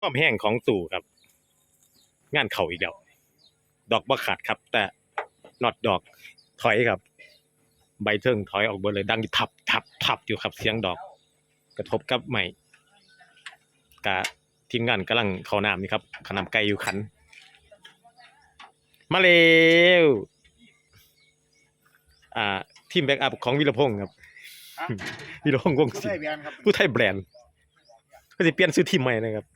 ความแห้งของตู่ครับ งานเข่าอีกแล้วดอกบ่ขาดครับ แต่นอดดอกถอยครับ ใบเทิงถอยออกเบดเลยดังทับทับทับอยู่ครับเสียงดอก กระทบกับใหม่กะทีมงานกำลังเข้าน้ำนี่ครับขนำไก่อยู่ขัน มาเร็วอ่าทีมแบ็กอัพของวิรพงศ์ครับฮะวิรพงศ์วงศ์ศรีใช่เบียนครับผู้ไทยแบรนด์ก็จะเปลี่ยนซื้อทีมใหม่นะครับ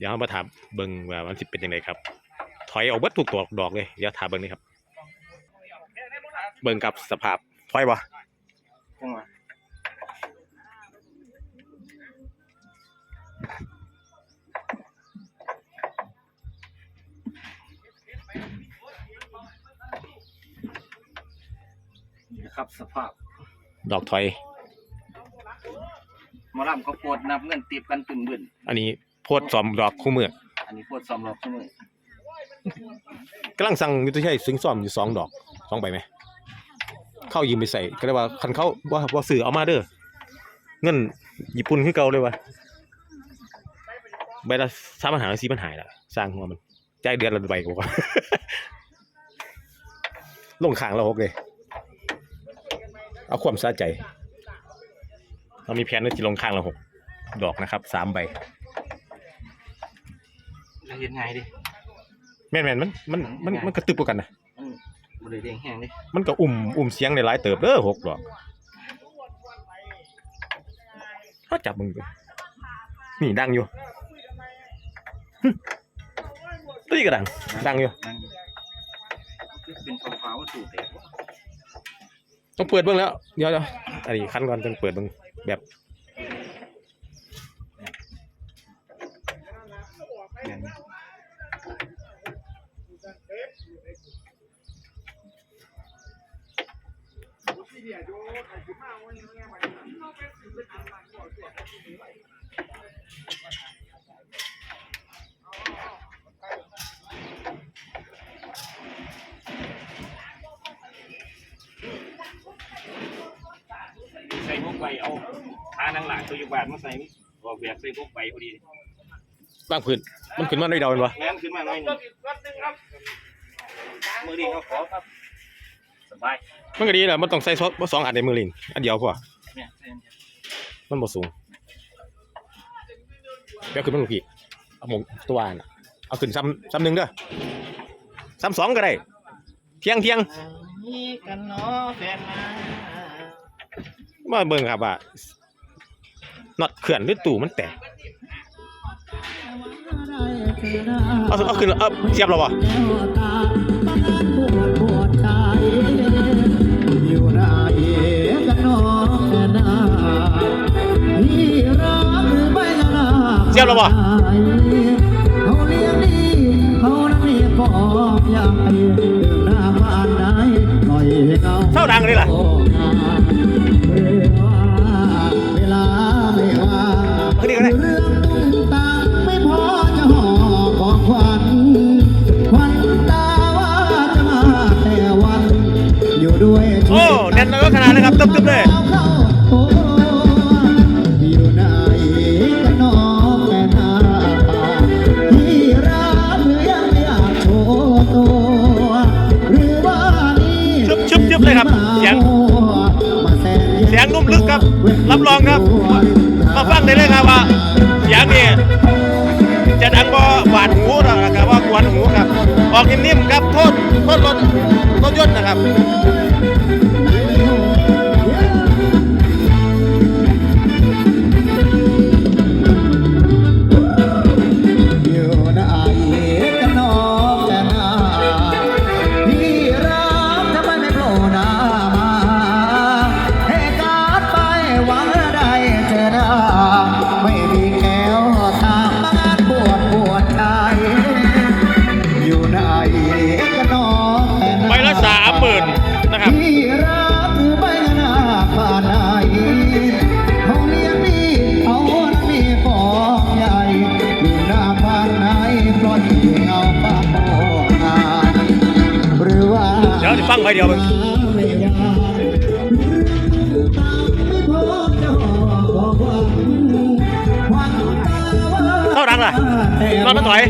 เดี๋ยวเรามาถามเบิ่งว่ามันสิเป็นยังไงครับ ถอยออกเบิดถูกตัวดอกเลย เดี๋ยวถามเบิ่งนี่ครับ เบิ่งกับสภาพถอยบ่จังหวะนี่นะครับสภาพดอกถอยหมอลำเขาปวดนับเงินตีบกันตึงบึนอันนี้โพ ดซ้อมดอกคู่มืออันนี้ปวดซ้อมรอบเสมอกำลังสั่งยุทธชัยซึ้งซ้อมอยู่สองดอกสองใบไหมเข้ายืมไปใส่ก็เลยว่าคันเขาว่าว่าสื่อเอามาเด้อเงินญี่ปุ่นคือเก่าเลยว่ะใบละสามปัญหาสี่ปัญหาละสร้างหัวมันจ่ายเดือนละใบกว่า ลงขางเราหกเลย เอาความสะใจ เรามีแผนว่าจะลงข้างเราหกดอกนะครับสามใบจะ เห็นไงดิ แม่นแม่นมันมันมันมันกระตึบกว่ากันนะมันบริเด้งแห้งดิมันก็อุ่มอุ่มเสียงในหลายเติบเด้อหกดอกถ้าจับมึงดูนี่ดังอยู่หึตัวนี้ก็ดัง ดังอยู่นั่นคือเป็นฟ้าๆว่าสูตรเด็กต้องเปิดเบิ่งแล้ว เดี๋ยวเดี๋ยวอันนี้ขั้นก่อนต้องเปิดเบิ่งแบบ ใส่พวกใบเอาขานังหลังตัวอยู่บาทมาใส่ออกแบบใส่พวกใบพอดีบางพื้นมันขึ้นมาได้เดาเป็นวะแง้มขึ้นมาหน่อยหนึงมือดีเขาขอครับ สบายมันก็ดีแหละมันต้องใส่ซอสสองอันในมือลินอันเดียวพอเนี่ยใส่อันเดียวมันบ่สูงเดี๋ยวขึ้นมันพี่เอาหมงตัวอันน่ะเอาขึ้นซ้ำซ้ำหนึ่งเด้อซ้ำสองก็ได้เที่ยงเที่ยงนี่กันเนาะแฟนมามาเบิ่งครับว่าน็อตเขื่อนหรือตู่มันแตกเอาเอาขึ้นเอาเสียบแล้วบ่อ ยให้เขาเท่าดังเลยล่ะเวลาไม่ว่าขึ้นนี่ก็ได้เรื่องตุ้งตางไม่พอจะห่อของขวัญขวัญตาว่าจะมาแต่วัน อยู่ด้วยโอ้แน่นแล้วก็ขนาดเลยครับตึ๊บๆเลย ครับเสียงเสียงนุ่มลึกครับ รับรองครับ มาฟังได้เลยครับว่า เสียงนี่จะดังบ่หวาดหูหรอกครับว่ากวนหูครับ ออกนิ่มๆครับโทษโทษรถรถยนต์นะครับ ฟังไปเดียวมึงเท่าดังล่ะนอนนั่นถอย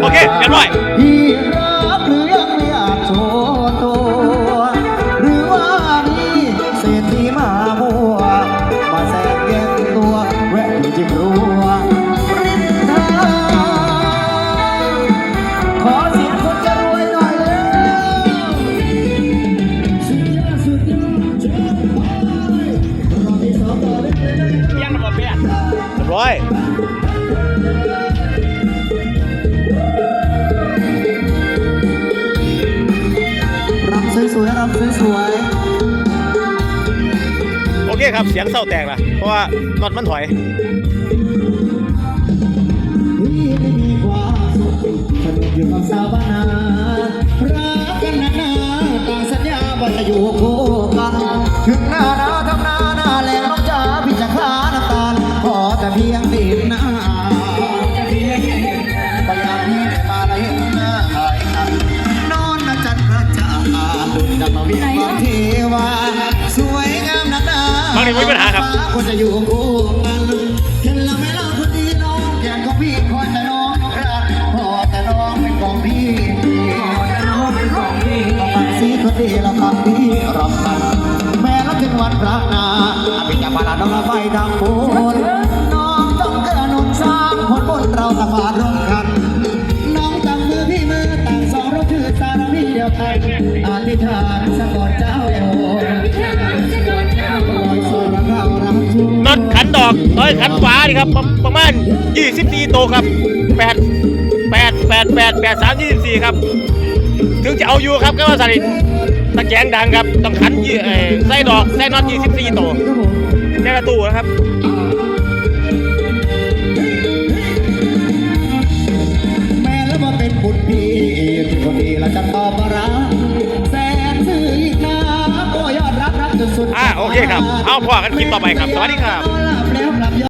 โอเคเรียบร้อย สวยๆรำสวยโอเคครับ เสียงเศร้าแตกละเพราะว่านอตมันถอยๆพี่ไม่มีความสุขสนุกอยู่กับสาวบ้านนารักกันนานๆต่างสัญญาว่าจะอยู่คู่ บางทีไม่มีปัญหาครับควรจะอยู่คู่กันเห็นล้วไหมล่ะคนดีน้องแขนของพี่คอยแต่น้องรักพอแต่น้องเป็นของพี่พอแต่น้องเป็นของพี่ก็ไปสีคนดีแล้วครับพี่รับกันแม้ละถึงวันพระนาอภิญญาบาลาน้องละไปทางบุญน้องต้องเกื้อหนุนสร้างผลบุญเราตะพาดร่วมกัน น้องจับมือพี่มือต่างสองเราคือสารพีเดียวกันอธิษฐานสะกดเจ้าโยน ชูน็อตขันดอกเอ้ยขันฝาดิครับประมาณ24โตครับ8 8 8 8 8 3 24 ครับ ถึงจะเอาอยู่ครับก็ว่าสลิดตะแกงดังครับต้องขันยี่เอ่อไส้ดอกไส้น็อต24โตครับผมในประตูนะครับ เคครับ เอาพอกันคลิปต่อไปครับ สวัสดีครับ